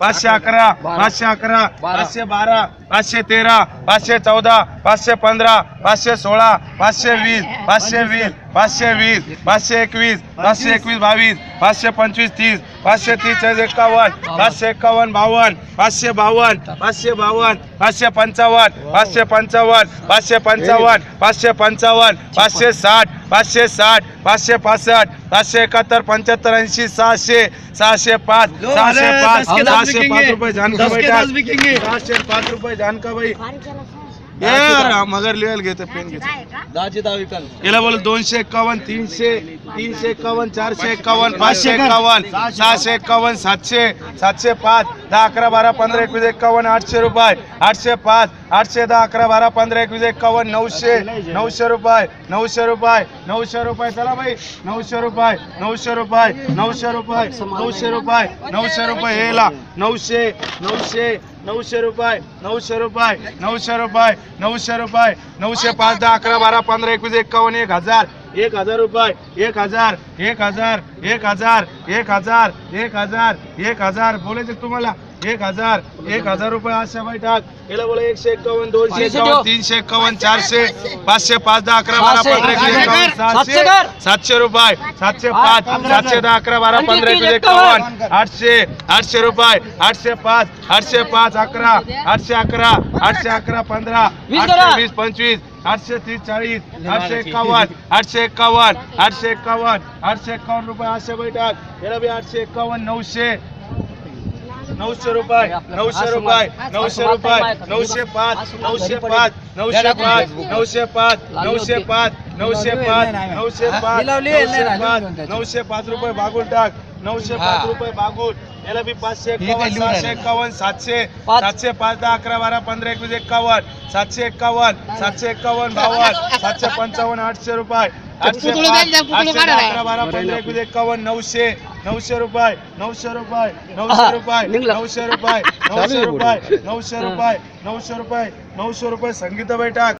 पाचशे अकरा पाचशे अकरा पाचशे बारा पाचशे तेरा पाचशे चौदा पाचशे पंधरा पाचशे सोळा पाचशे वीस पाचशे वीस पाचशे वीस पाचशे एकवीस पाचशे एकवीस बावीस पाचशे पंचवीस तीस पाचशे तीस एकावन्न पाचशे एकावन्न बावन्न पाचशे बावन्न पाचशे बावन्न पाचशे पंचावन्न पाचशे पंचावन्न पाचशे पंचावन्न पाचशे पंचावन्न पाचशे साठ पाचशे साठ पाचशे पासष्ट पाचशे एकाहत्तर पंच्याहत्तर ऐंशी सहाशे सहाशे पाच सहाशे पाच सहाशे पाच रुपये जानका बैठा. सहाशे पाच रुपये जानका बाई ये यार, मगर लिहायला घेतो पेन घेतो. दहाचे दहा विकाल याला बोल दोनशे एक्कावन्न तीनशे तीनशे एक्कावन्न चारशे एक्कावन्न पाचशे एक्कावन्न सहाशे एक्कावन्न सातशे सातशे पाच दहा अकरा बारा पंधरा एकवीस एक्कावन्न आठशे रुपये आठशे पाच आठशे दहा अकरा बारा पंधरा एकवीस एक्कावन्न नऊशे नऊशे रुपये नऊशे रुपये नऊशे रुपये चला बाई नऊशे रुपये नऊशे रुपये नऊशे रुपये नऊशे रुपये नऊशे रुपये हेला नऊशे नऊशे नऊशे रुपये नऊशे रुपये नऊशे रुपये नऊशे रुपये नऊशे पाच दहा अकरा बारा पंधरा एकवीस एक्कावन्न एक हजार एक हजार रुपये एक हजार एक हजार एक हजार एक हजार एक हजार एक हजार. बोलायचं तुम्हाला? एक हजार एक हजार रुपये अशा बैठक. याला बोला एकशे एक्कावन्न दोनशे एक्कावन्न तीनशे एक्कावन्न चारशे पाचशे पाच दहा अकरा बारा पंधरा सातशे सातशे रुपये सातशे पाच सातशे दहा अकरा बारा पंधरा एकवीस एक्कावन्न आठशे आठशे रुपये आठशे पाच आठशे पाच अकरा आठशे अकरा आठशे अकरा पंधरा आठशे वीस पंचवीस आठशे तीस चाळीस आठशे एक्कावन्न आठशे एक्कावन्न आठशे एक्कावन्न आठशे एक्कावन्न रुपये आठशे बैठक. याला बी आठशे एक्कावन्न नऊशे नऊशे रुपये नऊशे रुपये नऊशे रुपये नऊशे पाच नऊशे पाच नऊशे पाच नऊशे पाच नऊशे पाच. नऊशे पाच नऊशे पाच नऊशे पाच नऊशे पाच रुपये बागुल टाक नऊशे पाच रुपये बागुल याला बी पाचशे एक्कावन्न सहाशे एक्कावन्न सातशे सातशे पाच दहा अकरा बारा पंधरा एकवीस एक्कावन्न सातशे एक्कावन्न सातशे एक्कावन्न बावन्न सातशे पंचावन्न आठशे रुपये आठशे अकरा बारा पंधरा एकवीस एक्कावन्न नऊशे नऊशे रुपये नऊशे रुपये नऊशे रुपये नऊशे रुपये नऊशे रुपये नऊशे रुपये नऊशे रुपये नऊशे रुपये संगीता बैठक